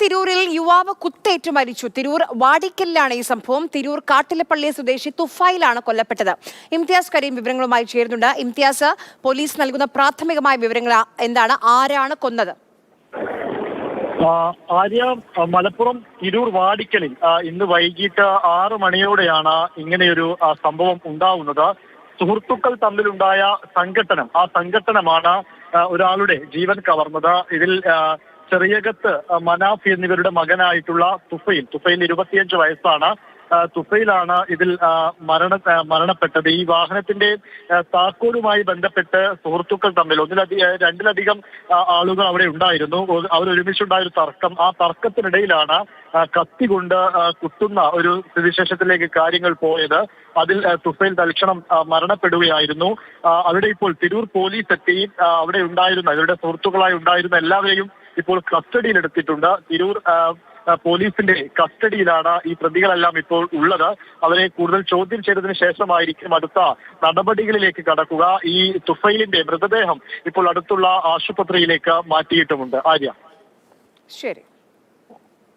തിരൂരിൽ യുവാവ് കുത്തേറ്റ് മരിച്ചു. തിരൂർ വാടിക്കലിലാണ് ഈ സംഭവം. തിരൂർ കാട്ടിലപ്പള്ളി സ്വദേശി തുഫായിലാണ് കൊല്ലപ്പെട്ടത്. ഇംതിയാസ് കരീം വിവരങ്ങളുമായി ചേരുന്നുണ്ട്. ഇംതിയാസ് പോലീസ് നൽകുന്ന പ്രാഥമികമായ വിവരങ്ങൾ എന്താണ്? ആരാണ് കൊന്നത്? ആര്യ മലപ്പുറം തിരൂർ വാടിക്കലിൽ ഇന്ന് വൈകിട്ട് ആറ് മണിയോടെയാണ് ഇങ്ങനെയൊരു സംഭവം ഉണ്ടാവുന്നത്. സുഹൃത്തുക്കൾ തമ്മിലുണ്ടായ സംഘട്ടനം ആ സംഘട്ടനമാണ് ഒരാളുടെ ജീവൻ കവർന്നത്. ഇതിൽ ചെറിയകത്ത് മനാഫ് എന്നിവരുടെ മകനായിട്ടുള്ള തുഫയിൽ തുഫയിൽ ഇരുപത്തിയഞ്ച് വയസ്സാണ്. തുഫയിലാണ് ഇതിൽ മരണ മരണപ്പെട്ടത്. ഈ വാഹനത്തിന്റെ താക്കോലുമായി ബന്ധപ്പെട്ട് സുഹൃത്തുക്കൾ തമ്മിൽ ഒന്നിലധികം രണ്ടിലധികം ആളുകൾ അവിടെ ഉണ്ടായിരുന്നു. അവരൊരുമിച്ചുണ്ടായ ഒരു തർക്കം. ആ തർക്കത്തിനിടയിലാണ് കത്തി കൊണ്ട് കുത്തുന്ന ഒരു സ്ഥിതിശേഷത്തിലേക്ക് കാര്യങ്ങൾ പോയത്. അതിൽ തുഫയിൽ തൽക്ഷണം മരണപ്പെടുകയായിരുന്നു. അവിടെ ഇപ്പോൾ തിരൂർ പോലീസ് എത്തി. അവിടെ ഉണ്ടായിരുന്ന ഇവരുടെ സുഹൃത്തുക്കളായി ഉണ്ടായിരുന്ന എല്ലാവരെയും ഇപ്പോൾ കസ്റ്റഡിയിൽ എടുത്തിട്ടുണ്ട് തിരൂർ പോലീസിന്റെ കസ്റ്റഡിയിലാണ് ഈ പ്രതികളെല്ലാം ഇപ്പോൾ ഉള്ളത്. അവരെ കൂടുതൽ ചോദ്യം ചെയ്തതിന് ശേഷമായിരിക്കും അടുത്ത നടപടികളിലേക്ക് കടക്കുക. ഈ തുഫൈലിന്റെ മൃതദേഹം ഇപ്പോൾ അടുത്തുള്ള ആശുപത്രിയിലേക്ക് മാറ്റിയിട്ടുമുണ്ട്. ആര്യ. ശരി.